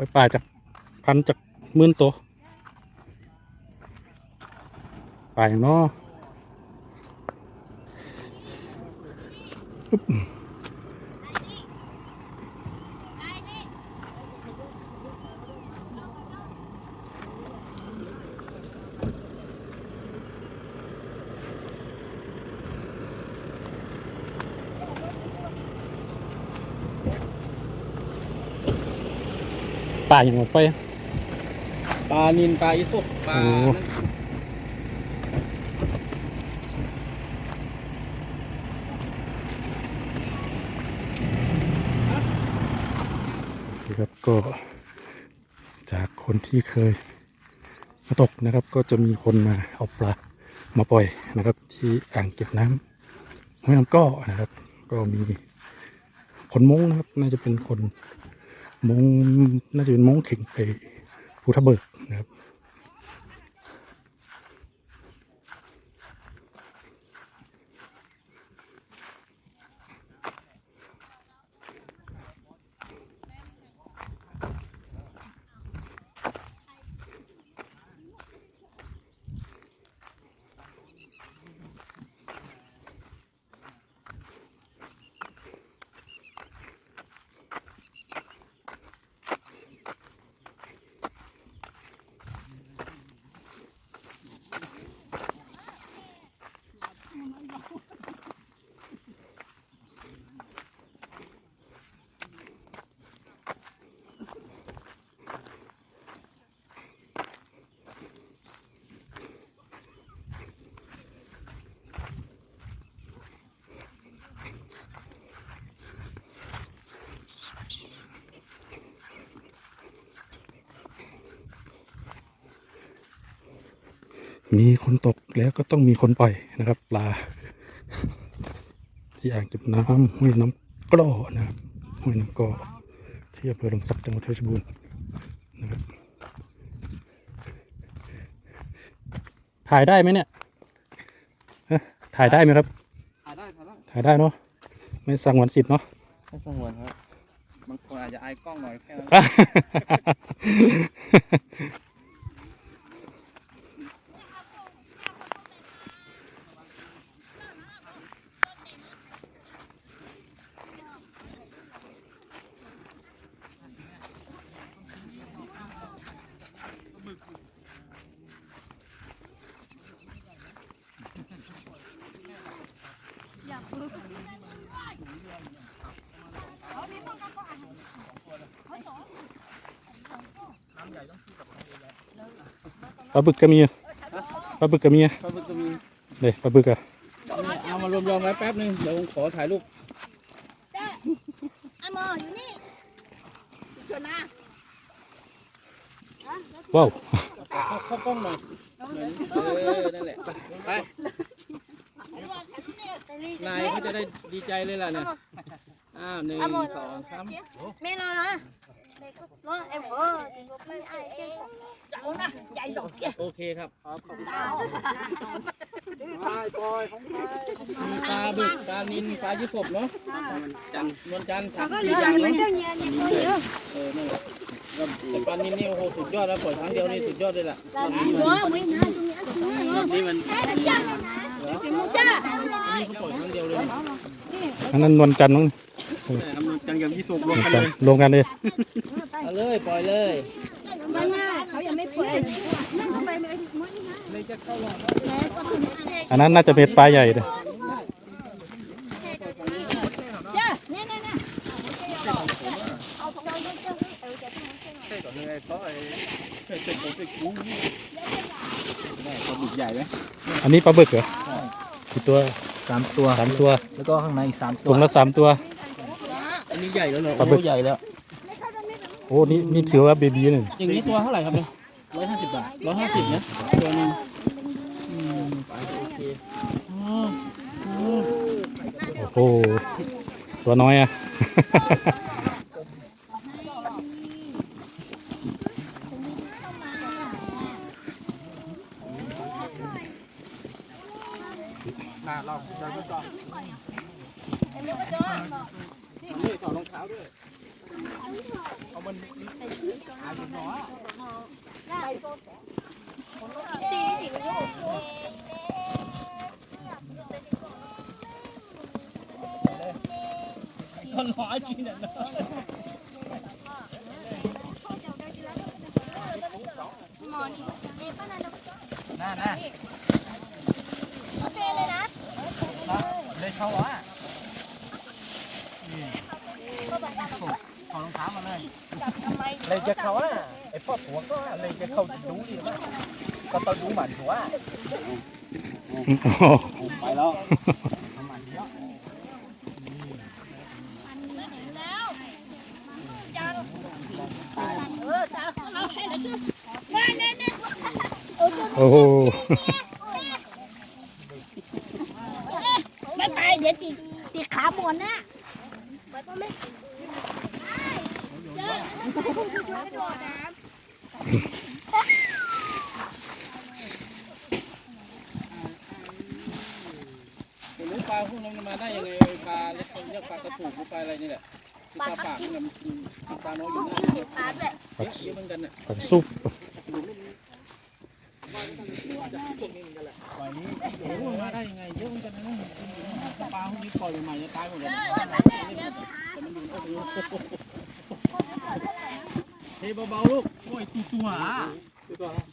ล่อยป่าจากพันจากมื่นตัวปลาอย่างเนาะอึ๊ ปลาอย่างหมดไปปลานินปลาอิสุกปลาโอ้นี่ครับก็จากคนที่เคยมาตกนะครับ ก็จะมีคนมาเอาปลามาปล่อยนะครับ ที่อ่างเก็บน้ำห้วยน้ำก้อนะครับ ก็มีคนมงนะครับ น่าจะเป็นคน มงน่าจะเป็นมงเข่งไปภูทับเบิกนะครับ มีคนตกแล้วก็ต้องมีคนปล่อยนะครับ ปลา ที่อ่างเก็บน้ำห้วยน้ำกล้อนะครับห้วยน้ำกล้อที่อำเภอลมศักดิ์จังหวัดเพชรบูรณ์นะครับถ่ายได้ไหมเนี่ยฮะถ่ายได้ไหมครับ ถ่ายได้ ถ่ายได้ถ่ายได้เนาะไม่สั่งวันสิทธิ์เนาะไม่สงวนครับบางคนอาจจะอายกล้องหน่อยแค่นั้น ปลาบึกก็มีปลาบึกก็มีปลาบึกก็มีเลยปลาบึกอะนี่เอามารวมๆไว้แป๊บนึงเดี๋ยวผมขอถ่ายรูปจ้าอะหมออยู่นี่ชวนนะว้าวเข้าเข้ากล้องหน่อยหน่อยนึงเออนั่นแหละไป นายเขาจะได้ดีใจเลยล่ะเนี่ยอ้าวหนึ่งสองสามไม่รอนะรอเอ็มเออไม่ไอเองจังนะใหญ่ดอกเกี้ยโอเคครับดาวมีปลาบึกปลานินปลายี่สบเนาะจันนวลจันทร์สามสี่อย่างเนาะเงี้ยเนี่ยตัวเยอะเออนั่นแหละแล้วแต่ปลานินนี่โอ้โหสุดยอดแล้วปล่อยครั้งเดียวนี่สุดยอดเลยล่ะหัวไม่น่าจะมีอันจริงเลยรอบนี้มันจ้าจ้า อันนี้เขาปล่อยครั้งเดียวเลยอันนั้นนวลจันทร์น้องจังกับยี่สบรนววมลกันจัเลนทยร์รวมกันเลยเอาเลยปล่อยเลยบ้านหน้าเขายังไม่เปิดอันนั้นน่าจะเป็นปลาใหญ่เลยจ้าเนี่ยเนี่ยเนี่ยปลาบึกใหญ่ไหมอันนี้ปลาบึกเหรอ กี่ตัวสามตัวสามตัว แล้วก็ข้างในอีกสามตัตัววละสามตัว อันนี้ใหญ่แล้วเหรอปลาบึกโอ้ใหญ่แล้ว โอ้นี่นี่ถือว่าเบบีหนึ่งอย่างนี้ตัวเท่าไหร่ครับเนี่ยร้อยห้าสิบบาทร้อยห้าสิบนะตัวหนึงอืมไปโอเคอ๋ออ๋อโอ้โหตัวน้อยอะ นี่ถอดรองเท้าด้วยเอามาคนร้อยจีนเนี่ยน่าน่า โอเคเลยนะ เลยเขาอะถอดรองเท้ามาเลยเลยจะเขาอะไอ้พ่อผัวก็เลยจะเขาดูดีมากก็ต้องดูหมันผัวอ๋อไปแล้วเออจ้าเอาใช่เลยจ้ะแน่แน่แน่โอ้โห ไม่ไปเดี๋ยวจีตีขาบนนะไปก็ไม่ ผมรู้ปลาพวกนั้นมันมาได้ยังไงปลาเล็กเรียกปลากระถูกหรือปลาอะไรนี่แหละที่ปลาปากนี่มันกินปลาน้อยอยู่นี่เยอะขาแบบผักเยอะเหมือนกันน่ะผักซุปโอ้โหมาได้ยังไงเยอะเหมือนกันนะปลาพวกนี้ปล่อยใหม่ๆจะตายหมดเลยแต่มันอยู่โอ้โห เฮ้ยเบาๆลูกโอ้ยตัวตัวอะ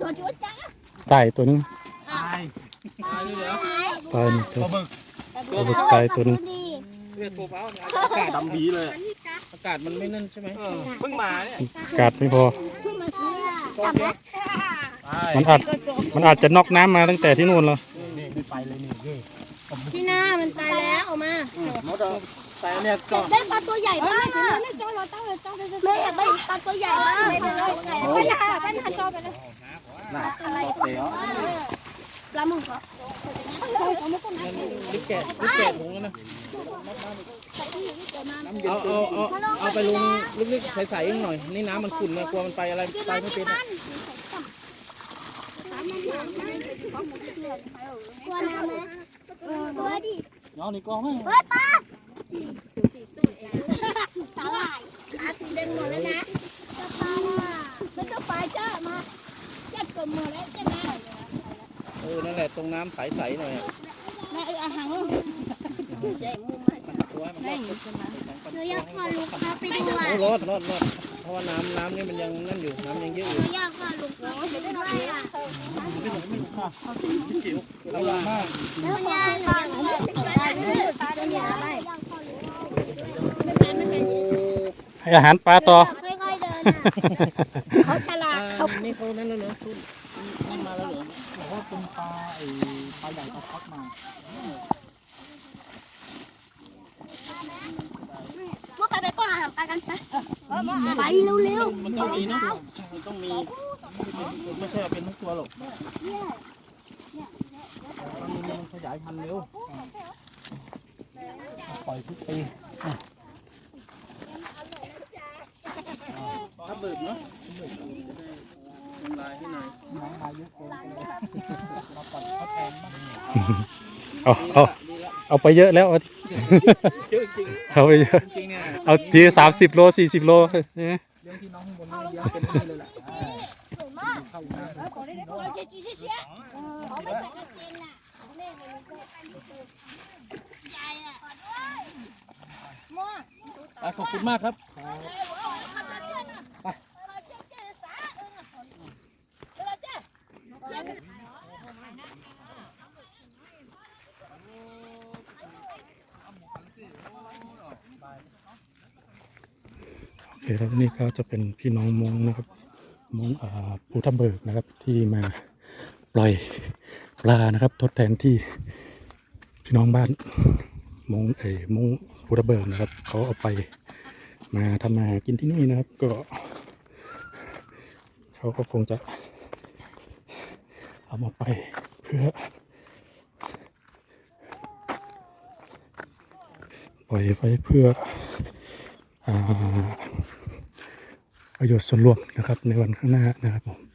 ตัวจุดจ้าตายตัวนึงตายตายเลยเหรอตายหนึ่งตัวปลาหมึกตัวบึกตายตัวนึงเลือดตัวเปล่าเนี่ยอากาศดำบีเลยอากาศมันไม่นั่นใช่ไหมเพิ่งมาเนี่ยกาดไม่พอจับแล้วมันอาจมันอาจจะนอกน้ำมาตั้งแต่ที่นู่นแล้วนี่ไม่ไปเลยนี่นี่ที่หน้ามันตายแล้วออกมา มดแต่เนี่ยก่อนได้ปลาตัวใหญ่มากอะแม่อยากได้ปลาตัวใหญ่มากไม่เป็นไรปัญหาปัญหาจอไปเลยน่ะเต๋อปลาหมึกเหรอลิกแกะลิกแกะถุงแล้วนะเอาเอาเอาเอาไปลงลึกๆใสๆหน่อย นี่น้ำมันขุ่นนะกลัวมันไปอะไรไปไม่เป็นอะกลัวน้ำไหมกลัวดิเอานี่กองไหมเฮ้ยปลา สาหร่ายปลาสีแดงหมดแล้วนะจะปลาไม่ต้องปลาจ้ามาจัดกลมหมดแล้วจ้าแม่เออ นั่นแหละตรงน้ำใสๆหน่อยอะแม่เอออาหารใช่มุมมาตัวให้มันรอดหนูอยากพาลูกค้าไปดูอะโอ้รอดรอดรอดเพราะว่าน้ำน้ำนี่มันยังนั่นอยู่ น้ำยังเยอะอหยู่นูอยากพาลูกค้าไปดูอะระวังมาก แล้วยายหนูอยากพาลูกค้าไปดูอะไร ให้อาหารปลาต่อ ค่อยๆเดินอะเขาฉลาดอ่านี่เขานั่นแล้วเหรอคุณนี่มาแล้วเหรอบอกว่าเป็นปลาไอ้ปลาใหญ่เขาพักมาพวกไปไปป้อนอาหารปลากันไปไปเร็วมันต้องมีนะมันต้องมีไม่ใช่ว่าเป็นทุกตัวหรอกมันขยายพันธุ์เร็วปล่อยทุกปี ถ้าเบิกเนาะทำลายให้หน่อยน้องมาเยอะเกินเราปล่อยเขาแทนบ้างเอาเอาเอาไปเยอะแล้วเอาเยอะจริงเอาไปเยอะจริงเนี่ยเอาทีสามสิบโลสี่สิบโลเนี่ยเรื่องที่น้องข้างบนนี่เยอะเป็นนี่เลยแหละๆสวยมากขอได้ขอได้จีเชียขอไม่ใส่กางเกงน่ะแม่เลยยายอะม่วงอะขอบคุณมากครับ คครับนี่ก็จะเป็นพี่น้องมงนะครับมงอ่าภูทับเบิกนะครับ ที่มาปล่อยปลานะครับ ทดแทนที่พี่น้องบ้านมงเอ๋มงภูทับเบิกนะครับเขาเอาไปมาทำมาหากินที่นี่นะครับ ก็ เขาก็คงจะเอามาไปเพื่อปล่อยไว้เพื่อ ประโยชน์ส่วนรวมนะครับในวันข้างหน้านะครับผม